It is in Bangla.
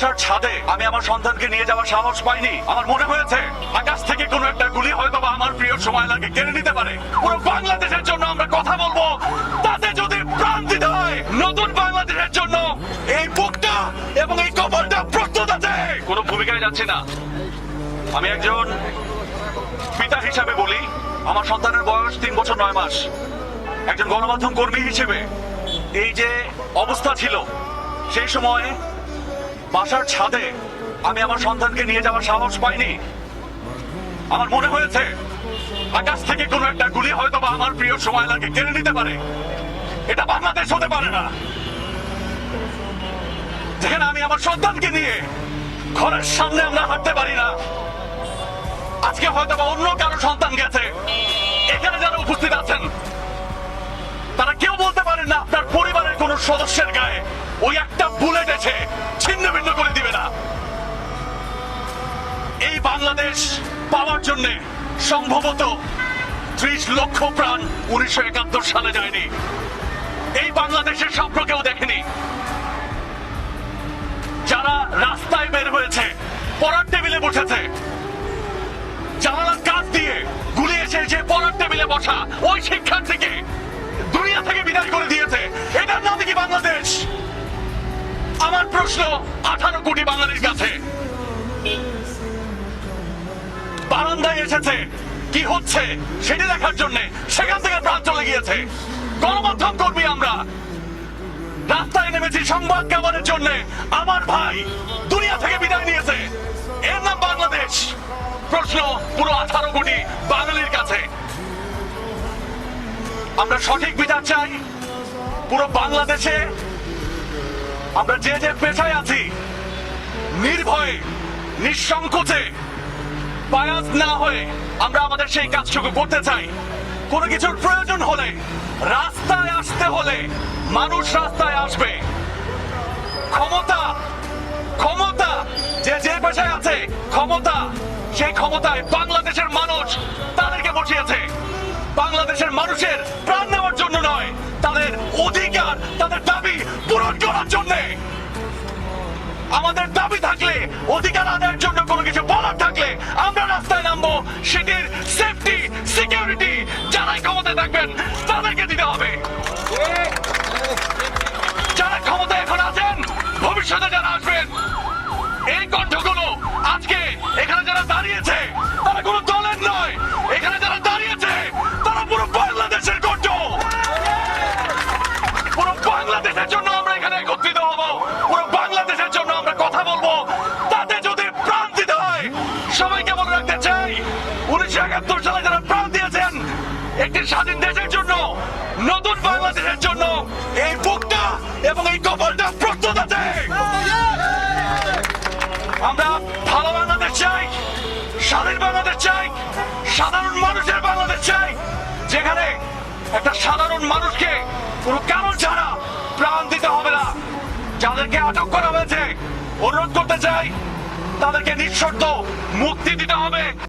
বাসার ছাদে আমি আমার সন্তানকে নিয়ে যাওয়ার সাহস পাইনি। আমার মনে হয়েছে, আকাশ থেকে কোনো একটা গুলি হয়তো বা আমার প্রিয় সময় লাগে, কেড়ে নিতে পারে। পুরো বাংলাদেশের জন্য আমরা কথা বলব। তাতে যদি প্রাণ দিতে হয়, নতুন বাংলাদেশের জন্য এই বুকটা এবং এই কবরটা প্রস্তুত আছে। কোনো ভূমিকায় যাচ্ছে না। আমি একজন পিতা হিসাবে বলি, আমার সন্তানের বয়স তিন বছর নয় মাস। একজন গণমাধ্যম কর্মী হিসেবে এই যে অবস্থা ছিল, সেই সময় বাসার ছাদে। আমি আমার সন্তানকে নিয়ে যাওয়ার সাহস পাইনি। আমার মনে হয়েছে, আকাশ থেকে কোনো একটা গুলি হয়তো বা আমার প্রিয় সময় লাগে কেড়ে নিতে পারে। এটা বাংলাদেশ হতে পারে না। যেখানে আমি আমার সন্তানকে নিয়ে ঘরের সামনে আমরা হাঁটতে পারি না। আজকে হয়তো বা অন্য কারও সন্তান গেছে। এখানে যারা উপস্থিত আছেন, তারা কেউ বলতে পারেন না, আপনার পরিবারের কোন সদস্যের গায়ে ওই একটা বুলেট এসে ছিন্ন ভিন্ন করে দিবে না। এই বাংলাদেশ পাওয়ার জন্য সম্ভবত ত্রিশ লক্ষ প্রাণ উনিশশো একাত্তর সালে যায়নি। এই বাংলাদেশের স্বপ্ন কেউ দেখেনি। যারা রাস্তায় বের হয়েছে, পড়ার টেবিলে বসেছে, জানালার কাজ দিয়ে গুলি এসে যে পড়ার টেবিলে বসা, ওই শিক্ষার্থীকে প্রশ্ন, আঠারো কোটি বাঙালির কাছে। বারান্দায় এসেছে, কি হচ্ছে সেটা দেখার জন্য সেখান থেকে প্রাণ চলে গিয়েছে। গণমাধ্যম কর্মী আমরা। রাস্তায় নেমেছি সংবাদ কামানোর জন্য। আমার ভাই দুনিয়া থেকে বিদায় নিয়েছে। এর নাম বাংলাদেশ। প্রশ্ন, পুরো আঠারো কোটি বাঙালির কাছে। আমরা সঠিক বিচার চাই। পুরো বাংলাদেশে আমরা যে যে পেশায় আছি, নির্ভয়ে, নিঃসংকোচে, বায়াস না হয়ে আমরা আমাদের সেই কাজটুকু করতে চাই। কোনো কিছুর প্রয়োজন হলে, রাস্তায় আসতে হলে মানুষ রাস্তায় আসবে। ক্ষমতা ক্ষমতা, যে যে পেশায় আছে, ক্ষমতা, সেই ক্ষমতায় বাংলাদেশের মানুষ তাদেরকে বসিয়েছে। বাংলাদেশের মানুষের করার জন্য। আমাদের দাবি থাকলে, অধিকার আদায়ের জন্য কোনো কিছু বলার থাকলে আমরা রাস্তায় নামবো। সেটির সেফটি সিকিউরিটি যারাই ক্ষমতায় থাকবেন, তাদেরকে দিতে হবে। একটি স্বাধীন দেশের জন্য, নতুন বাংলাদেশের জন্য এই বুকটা এবং এই কপালটা প্রস্তুত আছে। আমরা ভালো বাংলাদেশ চাই, স্বাধীন বাংলাদেশ চাই, সাধারণ মানুষের বাংলাদেশ চাই, যেখানে একটা সাধারণ মানুষকে কোনো কারণ ছাড়া প্রাণ দিতে হবে না। যাদেরকে আটক করা হয়েছে, অনুরোধ করতে চাই, তাদেরকে নিঃশর্ত মুক্তি দিতে হবে।